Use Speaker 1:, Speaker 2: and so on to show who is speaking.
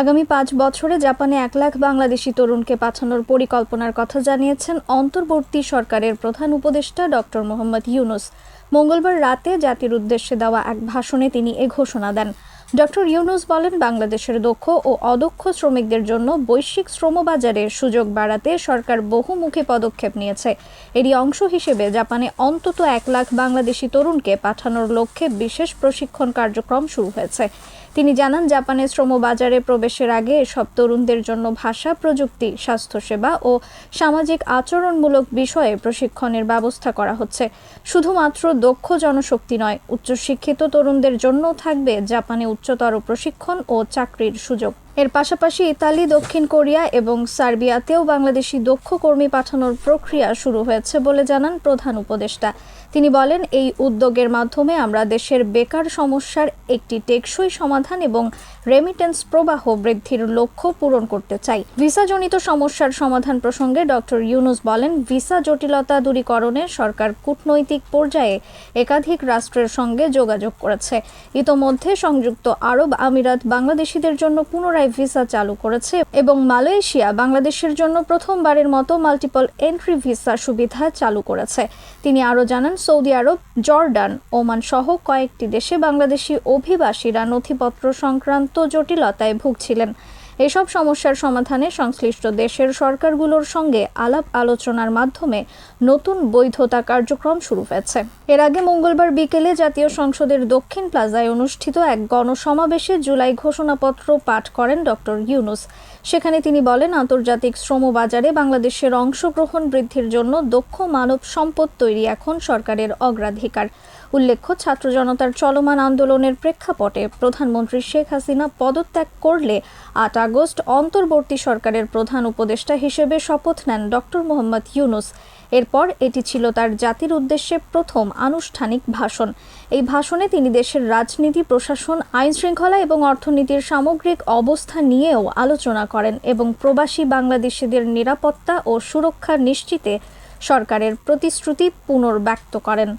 Speaker 1: আগামী পাঁচ বছরে জাপানে এক লাখ বাংলাদেশি তরুণকে পাঠানোর পরিকল্পনার কথা জানিয়েছেন অন্তর্বর্তী সরকারের প্রধান উপদেষ্টা ডক্টর মোহাম্মদ ইউনুস। মঙ্গলবার রাতে জাতির উদ্দেশ্যে দেওয়া এক ভাষণে তিনি এ ঘোষণা দেন। ডক্টর ইউনুস বলেন, বাংলাদেশের দক্ষ ও অদক্ষ শ্রমিকদের জন্য বৈশ্বিক শ্রমবাজারে সুযোগ বাড়াতে সরকার বহুমুখী পদক্ষেপ নিয়েছে। এরই অংশ হিসেবে জাপানে অন্তত এক লাখ বাংলাদেশি তরুণকে পাঠানোর লক্ষ্যে বিশেষ প্রশিক্ষণ কার্যক্রম শুরু হয়েছে। তিনি জানান, জাপানের শ্রমবাজারে প্রবেশের আগে এসব তরুণদের জন্য ভাষা, প্রযুক্তি, স্বাস্থ্যসেবা ও সামাজিক আচরণমূলক বিষয়ে প্রশিক্ষণের ব্যবস্থা করা হচ্ছে। শুধুমাত্র দক্ষ জনশক্তি নয়, উচ্চশিক্ষিত তরুণদের জন্য থাকবে জাপানে উচ্চতর প্রশিক্ষণ ও চাকরির সুযোগ। এর পাশাপাশি ইতালি, দক্ষিণ কোরিয়া এবং সার্বিয়াতেও বাংলাদেশি দক্ষ কর্মী পাঠানোর প্রক্রিয়া শুরু হয়েছে বলে জানান প্রধান উপদেষ্টা। তিনি বলেন, এই উদ্যোগের মাধ্যমে আমরা দেশের বেকার সমস্যার একটি টেকসই সমাধান এবং রেমিটেন্স প্রবাহ বৃদ্ধির লক্ষ্য পূরণ করতে চাই। ভিসাজনিত সমস্যার সমাধান প্রসঙ্গে ডক্টর ইউনুস বলেন, ভিসা জটিলতা দূরীকরণে সরকার কূটনৈতিক পর্যায়ে একাধিক রাষ্ট্রের সঙ্গে যোগাযোগ করেছে। ইতোমধ্যে সংযুক্ত আরব আমিরাত বাংলাদেশিদের জন্য পুনরায় ভিসা চালু করেছে এবং মালয়েশিয়া বাংলাদেশের জন্য প্রথমবারের মতো মাল্টিপল এন্ট্রি ভিসা সুবিধা চালু করেছে। তিনি আরও জানান, সৌদি আরব, জর্ডান, ওমান সহ কয়েকটি দেশে বাংলাদেশি অভিবাসীরা নথিপত্র সংক্রান্ত জটিলতায় ভুগছিলেন। এসব সমস্যার সমাধানে সংশ্লিষ্ট দেশের সরকারগুলোর সঙ্গে আলাপ আলোচনার মাধ্যমে নতুন বৈধতা কার্যক্রম শুরু হয়েছে। এর আগে মঙ্গলবার বিকেলে জাতীয় সংসদের দক্ষিণ প্লাজায় অনুষ্ঠিত এক গণসমাবেশে জুলাই ঘোষণাপত্র পাঠ করেন ডক্টর ইউনুস। সেখানে তিনি বলেন, আন্তর্জাতিক শ্রম বাজারে বাংলাদেশের অংশগ্রহণ বৃদ্ধির জন্য দক্ষ মানব সম্পদ তৈরি এখন সরকারের অগ্রাধিকার। উল্লেখ্য, ছাত্র জনতার চলমান আন্দোলনের প্রেক্ষাপটে প্রধানমন্ত্রী শেখ হাসিনা পদত্যাগ করলে আট আগস্ট অন্তর্বর্তী সরকারের প্রধান উপদেষ্টা হিসেবে শপথ নেন ডক্টর মোহাম্মদ ইউনুস। এরপর এটি ছিল তার জাতির উদ্দেশ্যে প্রথম আনুষ্ঠানিক ভাষণ। এই ভাষণে তিনি দেশের রাজনীতি, প্রশাসন আইন শৃঙ্খলা এবং অর্থনীতির সামগ্রিক অবস্থা নিয়েও আলোচনা করেন এবং প্রবাসী বাংলাদেশিদের নিরাপত্তা ও সুরক্ষা নিশ্চিতে সরকারের প্রতিশ্রুতি পুনর্ব্যক্ত করেন।